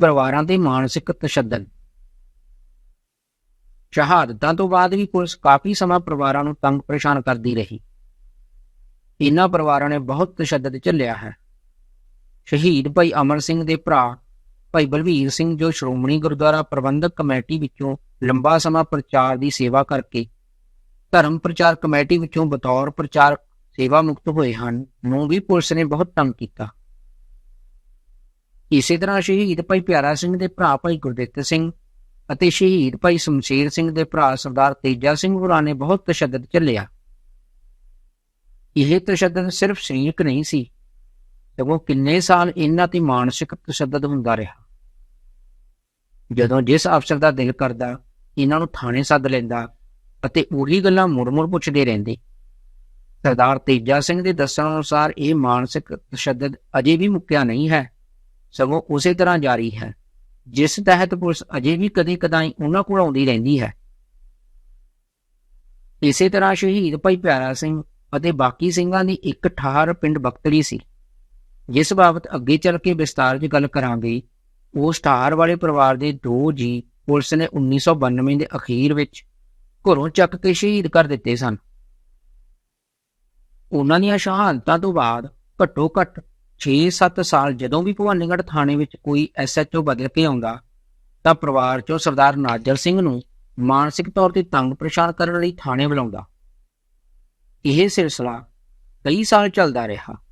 ਪਰਿਵਾਰਾਂ ਤੇ ਮਾਨਸਿਕ ਤਸ਼ੱਦਦ। ਸ਼ਹਾਦਤਾਂ ਤੋਂ ਬਾਅਦ ਵੀ ਪੁਲਿਸ ਕਾਫੀ ਸਮਾਂ ਪਰਿਵਾਰਾਂ ਨੂੰ ਤੰਗ ਪਰੇਸ਼ਾਨ ਕਰਦੀ ਰਹੀ। ਇਹਨਾਂ ਪਰਿਵਾਰਾਂ ਨੇ ਬਹੁਤ ਤਸ਼ੱਦਦ ਝੱਲਿਆ ਹੈ। ਸ਼ਹੀਦ ਭਾਈ ਅਮਰ ਸਿੰਘ ਦੇ ਭਰਾ ਭਾਈ ਬਲਵੀਰ ਸਿੰਘ ਜੋ ਸ਼੍ਰੋਮਣੀ ਗੁਰਦੁਆਰਾ ਪ੍ਰਬੰਧਕ ਕਮੇਟੀ ਵਿੱਚੋਂ ਲੰਬਾ ਸਮਾਂ ਪ੍ਰਚਾਰ ਦੀ ਸੇਵਾ ਕਰਕੇ ਧਰਮ ਪ੍ਰਚਾਰ ਕਮੇਟੀ ਵਿੱਚੋਂ ਬਤੌਰ ਪ੍ਰਚਾਰਕ ਸੇਵਾ ਮੁਕਤ ਹੋਏ ਹਨ, ਨੂੰ ਵੀ ਪੁਲਿਸ ਨੇ ਬਹੁਤ ਤੰਗ ਕੀਤਾ। ਇਸੇ ਤਰ੍ਹਾਂ ਸ਼ਹੀਦ ਭਾਈ ਪਿਆਰਾ ਸਿੰਘ ਦੇ ਭਰਾ ਭਾਈ ਗੁਰਦਿੱਤ ਸਿੰਘ ਅਤੇ ਸ਼ਹੀਦ ਭਾਈ ਸ਼ਮਸ਼ੇਰ ਸਿੰਘ ਦੇ ਭਰਾ ਸਰਦਾਰ ਤੇਜਾ ਸਿੰਘ ਹੋਰਾਂ ਨੇ ਬਹੁਤ ਤਸ਼ੱਦਦ ਝੱਲਿਆ। ਇਹ ਤਸ਼ੱਦਦ ਸਿਰਫ ਸਰੀਰਕ ਨਹੀਂ ਸੀ, ਸਗੋਂ ਕਿੰਨੇ ਸਾਲ ਇਹਨਾਂ ਤੇ ਮਾਨਸਿਕ ਤਸ਼ੱਦਦ ਹੁੰਦਾ ਰਿਹਾ। ਜਦੋਂ ਜਿਸ ਅਫਸਰ ਦਾ ਦਿਲ ਕਰਦਾ, ਇਹਨਾਂ ਨੂੰ ਥਾਣੇ ਸੱਦ ਲੈਂਦਾ ਅਤੇ ਉਹੀ ਗੱਲਾਂ ਮੁੜ-ਮੁੜ ਪੁੱਛਦੇ ਰਹਿੰਦੇ। ਸਰਦਾਰ ਤੇਜਾ ਸਿੰਘ ਦੇ ਦੱਸਣ ਅਨੁਸਾਰ ਇਹ ਮਾਨਸਿਕ ਤਸ਼ੱਦਦ ਅਜੇ ਵੀ ਮੁੱਕਿਆ ਨਹੀਂ ਹੈ। ਸਗੋਂ ਉਸੇ ਤਰ੍ਹਾਂ ਜਾਰੀ ਹੈ, ਜਿਸ ਤਹਿਤ ਪੁਲਿਸ ਅਜੇ ਵੀ ਕਦੇ-ਕਦਾਈ ਉਹਨਾਂ ਕੋਲ ਆਉਂਦੀ ਰਹਿੰਦੀ ਹੈ। ਇਸੇ ਤਰ੍ਹਾਂ ਸ਼ਹੀਦ ਭਾਈ ਪਿਆਰਾ ਸਿੰਘ ਅਤੇ ਬਾਕੀ ਸਿੰਘਾਂ ਦੀ ਇੱਕ ਠਾਰ ਪਿੰਡ ਬਖਤੜੀ ਸੀ, ਜਿਸ ਬਾਬਤ ਅੱਗੇ ਚੱਲ ਕੇ ਵਿਸਤਾਰ 'ਚ ਗੱਲ ਕਰਾਂਗੇ ਉਸ ਠਾਰ ਵਾਲੇ ਪਰਿਵਾਰ ਦੇ ਦੋ ਜੀ ਪੁਲਿਸ ਨੇ 1992 ਦੇ ਅਖੀਰ ਵਿੱਚ ਘਰੋਂ ਚੱਕ ਕੇ ਸ਼ਹੀਦ ਕਰ ਦਿੱਤੇ ਸਨ। ਉਹਨਾਂ ਦੀਆਂ ਸ਼ਹਾਦਤਾਂ ਤੋਂ ਬਾਅਦ ਘੱਟੋ ਘੱਟ 6-7 ਸਾਲ ਜਦੋਂ ਵੀ ਭਵਾਨੀਗੜ੍ਹ ਥਾਣੇ ਵਿੱਚ ਕੋਈ ਐਸਐਚਓ ਬਦਲ ਕੇ ਆਉਂਦਾ, ਤਾਂ ਪਰਿਵਾਰ 'ਚੋਂ ਸਰਦਾਰ ਨਾਜਰ ਸਿੰਘ ਨੂੰ ਮਾਨਸਿਕ ਤੌਰ ਤੇ ਤੰਗ ਪਰੇਸ਼ਾਨ ਕਰਨ ਲਈ ਥਾਣੇ ਬੁਲਾਉਂਦਾ। ਇਹ ਸਿਲਸਿਲਾ ਕਈ ਸਾਲ ਚੱਲਦਾ ਰਿਹਾ।